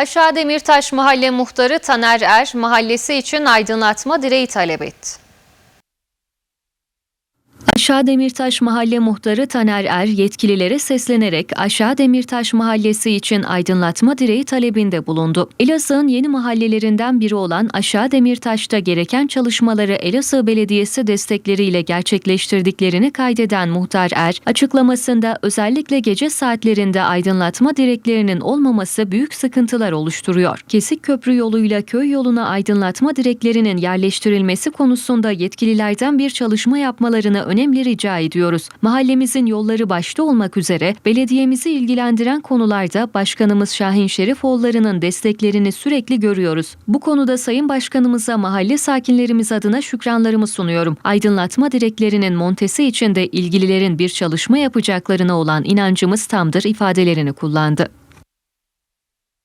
Aşağı Demirtaş Mahalle Muhtarı Taner Er, mahallesi için aydınlatma direği talep etti. Aşağı Demirtaş Mahalle Muhtarı Taner Er yetkililere seslenerek Aşağı Demirtaş Mahallesi için aydınlatma direği talebinde bulundu. Elazığ'ın yeni mahallelerinden biri olan Aşağı Demirtaş'ta gereken çalışmaları Elazığ Belediyesi destekleriyle gerçekleştirdiklerini kaydeden Muhtar Er, açıklamasında özellikle gece saatlerinde aydınlatma direklerinin olmaması büyük sıkıntılar oluşturuyor. Kesik köprü yoluyla köy yoluna aydınlatma direklerinin yerleştirilmesi konusunda yetkililerden bir çalışma yapmalarını önemli rica ediyoruz. Mahallemizin yolları başta olmak üzere belediyemizi ilgilendiren konularda Başkanımız Şahin Şerifoğulları'nın desteklerini sürekli görüyoruz. Bu konuda Sayın Başkanımıza mahalle sakinlerimiz adına şükranlarımı sunuyorum. Aydınlatma direklerinin montesi için de ilgililerin bir çalışma yapacaklarına olan inancımız tamdır ifadelerini kullandı.